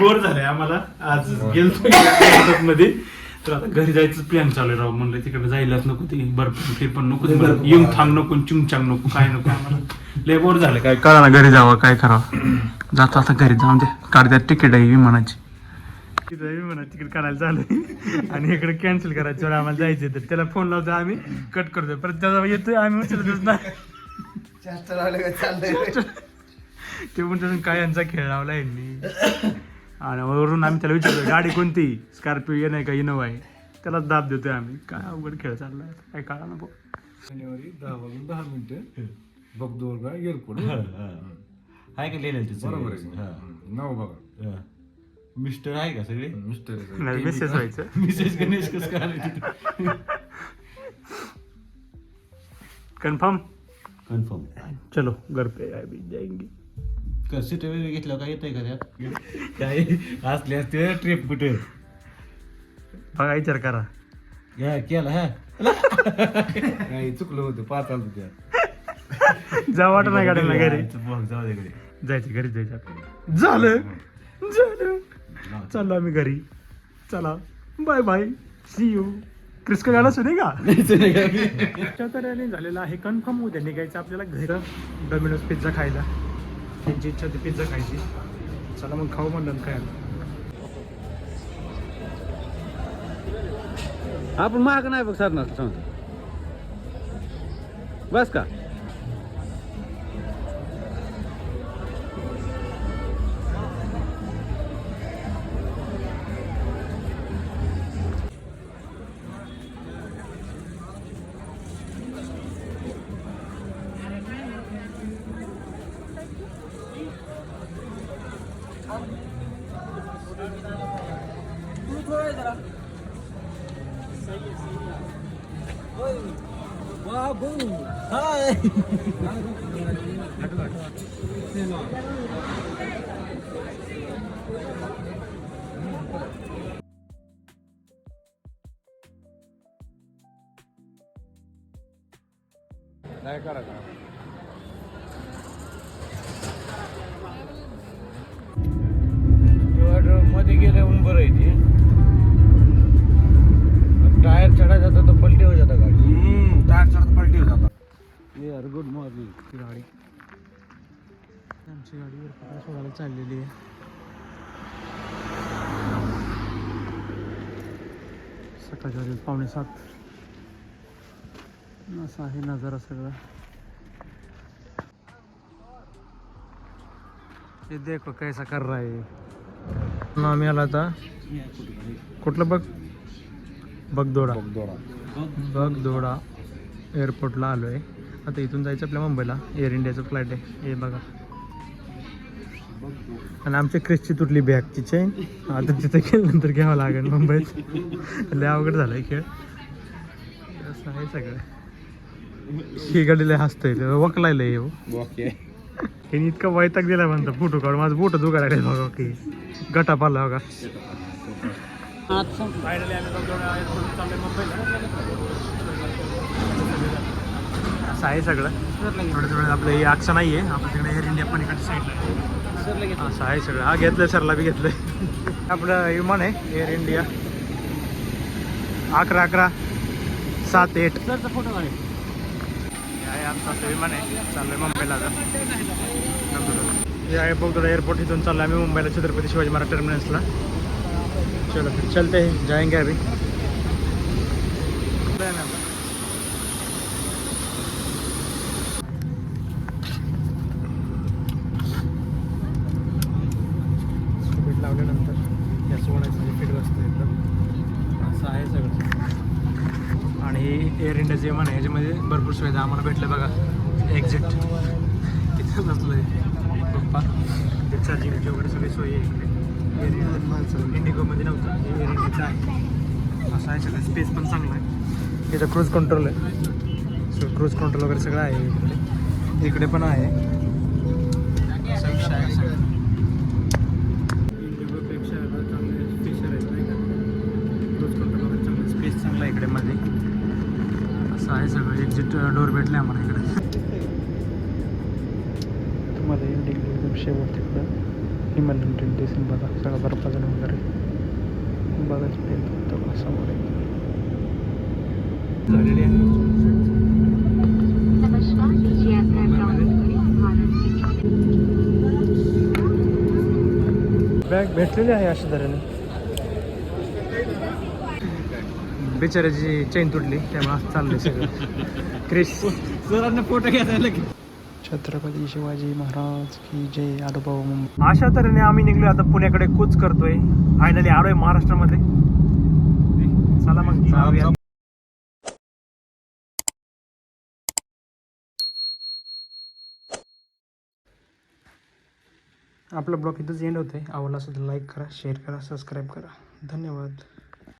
Bore झालंय आम्हाला. आज गेलो मध्ये तर आता घरी जायचं प्लॅन चालू आहे राव. म्हणलं तिकडे जायलाच नको ते. बर्फ ते पण नको येऊन थांब नको चिंगचांग नको काय नको आम्हाला. लय बोर झालं. काय कळा ना घरी जावं काय करावं जातो आता घरी जाऊन दे. काढत्यात तिकीट आहे विमानाची. विमानात तिकीट काढायला चालू आणि इकडे कॅन्सल करायचं. वेळ आम्हाला जायचं तर त्याला फोन लावतो आम्ही कट करतोय. परत त्याचा येतोय आम्ही उचलतच नाही. ते म्हणतो काय यांचा खेळ लावला यांनी? आणि वरून आम्ही त्याला विचारतो गाडी कोणती? स्कॉर्पिओ ये नाही का इनोवा आहे? त्याला दाब देतोय आम्ही. काय अवघड खेळ चाललाय? काय कळा नको जानेवारी दहा वाजून दहा मिनिटं बगदोरगा एअरपोर्ट आहे का लिहिलेलं तिचं? बरोबर आहे. नाव बघा. मिस्टर आहे का सगळे? मिस्टर नाही मिसेस व्हायचं. मिसेस गणेश कसं काय आले तिथे? कन्फर्म कन्फर्म चलो घर पे अभी जाएंगे. सीट वगैरे घेतलं काय येतंय का त्यात? काय असले असते ट्रिप कुठे? बघा विचार करा. या केला हा. काही चुकलं होतं पाच आलं त्या जा वाटत नाही गाड्यांना घरी. बघ जाऊ दे इकडे जायचं घरी जायचं आपल्याला. झालं. झालं. चाललो आम्ही घरी. चला. बाय बाय सी यू क्रिस्को गाणं सुने का? झालेलं आहे. कन्फर्म उद्या निघायचं आपल्याला घरी. डॉमिनोज पिझ्झा खायला. त्यांची इच्छा ती पिझ्झा खायची. चला मग खाऊ म्हणलं काय. आपण महाग नाही बघ सर सांग. बस का? मध्ये गेल्याहून मॉर्निंग गाडी. आमची गाडी वर सोडायला चाललेली आहे. सकाळच्या वाजले पावणे सात. असा आहे नजारा सगळा. ये देखो कैसा कर रहा है नाव आला आता. कुठलं बघ? बगदोडा. बगदोडा. बगदोडा. एअरपोर्टला आलो आहे आता इथून जायचं आपल्या मुंबईला. एअर इंडियाचं फ्लाईट आहे. हे बघा. आणि आमच्या क्रिसची तुटली बॅगची चेन आता तिथे गेल्यानंतर घ्यावं लागेल मुंबईत. लय अवघड झालंय खेळ. असं आहे सगळं. ही गाडी लय हसतंय. वकलायला येऊ. ओके. हिने इतका वैताग दिला म्हणतो फोटो काढ माझं बोट दुखायला लागले बघा की गटा पाला बघा. मुंबईला. असं आहे सगळं. थोडं थोडं आपलं हे अक्षा नाही आहे आपलं तिकडे एअर इंडिया पण इकडे साईडला असं आहे सगळं. हा घेतलं सरला बी घेतलंय. आपलं विमान आहे एअर इंडिया अकरा अकरा सात एट फोटो आहे आमचं असं विमान आहे. चाललोय मुंबईला आता. आहे एअरपोर्ट इथून चाललो आम्ही मुंबईला छत्रपती शिवाजी महाराज टर्मिनसला चलो फिर चलते हैं जाएंगे अभी स्कूबीट लावल्यानंतर या सोन्याचं फिट बसतं एकदम असं आहे हे एअर इंडियाचे विमान आहे ह्याच्यामध्ये भरपूर सुविधा आम्हाला भेटल्या बघा. एक्झिट तिथं बसलं आहे पप्पा ते चार्जिंगची वगैरे सगळी सोय आहे इकडे. एअर इंडिया इंडिगोमध्ये नव्हतं. हे एअर इंडियाचं आहे. असं आहे सगळं. स्पेस पण चांगलं आहे. इथं क्रूज कंट्रोल आहे. सो क्रूज कंट्रोल वगैरे सगळं आहे इकडे. इकडे पण आहे असा विषय आहे सगळं इंडिगोपेक्षा चांगले स्पेशल आहेत नाही का क्रूज कंट्रोल वगैरे चांगलं स्पेस चांगला आहे इकडे मध्ये असं आहे एक्झिट डोर भेटले आम्हाला इकडे. तुम्हाला इंडिगो एकदम शेवट तिकडं. हिमालयन ट्रेन दिसेल बघा सगळं बर्फाचं वगैरे. बघाच मिळेल तो समोर बॅग भेटलेली आहे अशा तऱ्हेने. बिचाराची चेन तुटली त्यामुळे असं चाललंय सगळं. क्रिश सरांना फोटो घ्यायचा लगेच. छत्रपती शिवाजी महाराज की जय मुंबई अशा तऱ्हेने आम्ही निघलो आता पुण्याकडे कूच करतोय. फायनली आलोय महाराष्ट्रामध्ये. चला मग जाऊया. आपला ब्लॉग इथंच एंड होतोय. आवडला असेल तर लाईक करा शेअर करा सबस्क्राईब करा. धन्यवाद.